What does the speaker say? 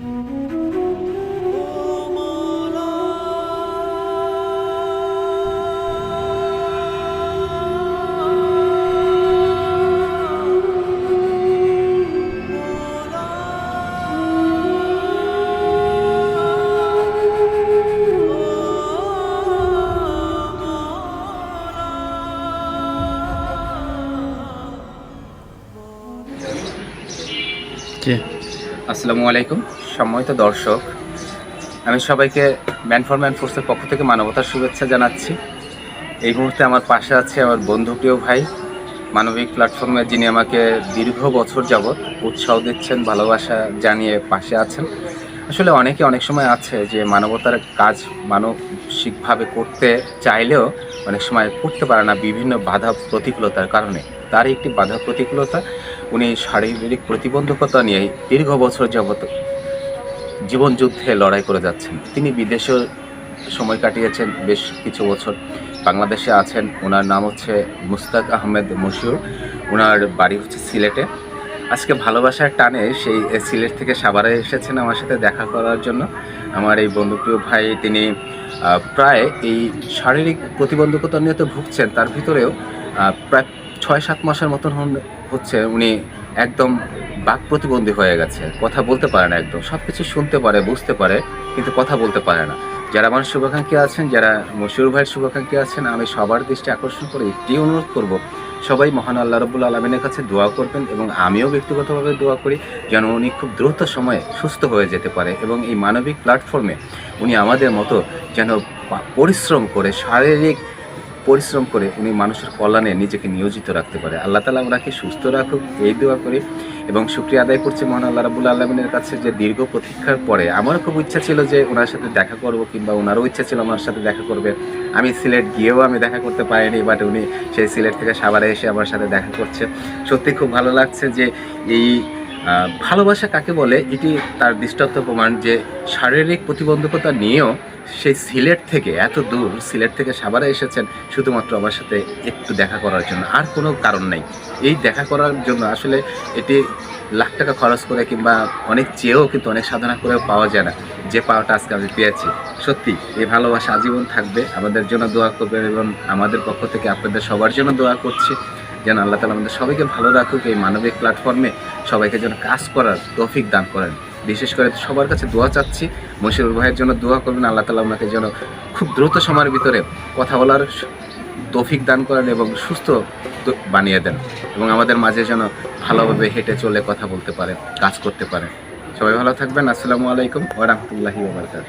木拉，木拉，木拉，木拉。进。আসসালামু আলাইকুম। সম্মানিত দর্শক, আমি সবাইকে ম্যান ফর ম্যান ফোর্সের পক্ষ থেকে মানবতার শুভেচ্ছা জানাচ্ছি। এই মুহূর্তে আমার পাশে আছে আমার বন্ধু প্রিয় ভাই, মানবিক প্ল্যাটফর্মে যিনি আমাকে দীর্ঘ বছর যাবৎ উৎসাহ দিচ্ছেন, ভালোবাসা জানিয়ে পাশে আছেন। আসলে অনেকে অনেক সময় আছে যে মানবতার কাজ মানসিকভাবে করতে চাইলেও অনেক সময় করতে পারে না বিভিন্ন বাধা প্রতিকূলতার কারণে। তার একটি বাধা প্রতিকূলতা উনি শারীরিক প্রতিবন্ধকতা নিয়ে দীর্ঘ বছর যাবত জীবনযুদ্ধে লড়াই করে যাচ্ছেন। তিনি বিদেশেও সময় কাটিয়েছেন বেশ কিছু বছর। বাংলাদেশে আছেন। ওনার নাম হচ্ছে মুস্তাক আহমেদ মশিউর। ওনার বাড়ি হচ্ছে সিলেটে। আজকে ভালোবাসার টানে সেই সিলেট থেকে সাভারে এসেছেন আমার সাথে দেখা করার জন্য। আমার এই বন্ধুপ্রিয় ভাই, তিনি প্রায় এই শারীরিক প্রতিবন্ধকতা নিয়ে তো ভুগছেন, তার ভিতরেও প্রায় ছয় সাত মাসের মতন হচ্ছে উনি একদম বাক প্রতিবন্ধী হয়ে গেছে। কথা বলতে পারে না একদম। সব কিছু শুনতে পারে, বুঝতে পারে, কিন্তু কথা বলতে পারে না। যারা আমার শুভাকাঙ্ক্ষী আছেন, যারা মশিউর ভাইয়ের শুভাকাঙ্ক্ষী আছেন, আমি সবার দৃষ্টি আকর্ষণ করে একটি অনুরোধ করব, সবাই মহান আল্লাহ রবুল আলমিনের কাছে দোয়া করবেন এবং আমিও ব্যক্তিগতভাবে দোয়া করি যেন উনি খুব দ্রুত সময়ে সুস্থ হয়ে যেতে পারে এবং এই মানবিক প্ল্যাটফর্মে উনি আমাদের মতো যেন পরিশ্রম করে শারীরিক পরিশ্রম করে উনি মানুষের কল্যাণে নিজেকে নিয়োজিত রাখতে পারে। আল্লাহ তালা ওনাকে সুস্থ রাখুক, এই দোয়া করি এবং শুক্রিয়া আদায় করছে মহান আল্লাহ রাবুল আলমিনের কাছে যে দীর্ঘ প্রতীক্ষার পরে আমারও খুব ইচ্ছা ছিল যে ওনার সাথে দেখা করব কিংবা ওনারও ইচ্ছা ছিল আমার সাথে দেখা করবে। আমি সিলেট গিয়েও আমি দেখা করতে পারিনি বাট উনি সেই সিলেট থেকে সাভারে এসে আমার সাথে দেখা করছে। সত্যি খুব ভালো লাগছে যে এই ভালোবাসা কাকে বলে? এটি তার দৃষ্টান্ত প্রমাণ যে শারীরিক প্রতিবন্ধকতা নিয়েও সেই সিলেট থেকে, এত দূর সিলেট থেকে সাভারে এসেছেন শুধুমাত্র আমার সাথে একটু দেখা করার জন্য। আর কোনো কারণ নেই। এই দেখা করার জন্য আসলে এটি লাখ টাকা খরচ করে কিংবা অনেক চেয়েও কিন্তু অনেক সাধনা করেও পাওয়া যায় না। যে পাওয়াটা আজকে আমি পেয়েছি। সত্যি, এই ভালোবাসা আজীবন থাকবে। আমাদের জন্য দোয়া করবেন এবং আমাদের পক্ষ থেকে আপনাদের সবার জন্য দোয়া করছি। যেন আল্লাহ তালা আমাদের সবাইকে ভালো রাখুক, এই মানবিক প্ল্যাটফর্মে সবাইকে যেন কাজ করার তৌফিক দান করেন। বিশেষ করে সবার কাছে দোয়া চাচ্ছি, মশিউর ভাইয়ের জন্য দোয়া করবেন, আল্লাহ তালা ওনাকে যেন খুব দ্রুত সময়ের ভিতরে কথা বলার তৌফিক দান করেন এবং সুস্থ বানিয়ে দেন এবং আমাদের মাঝে যেন ভালোভাবে হেঁটে চলে কথা বলতে পারে কাজ করতে পারে সবাই ভালো থাকবেন, আসসালামু আলাইকুম ওরহমতুল্লাহি ওবরকাত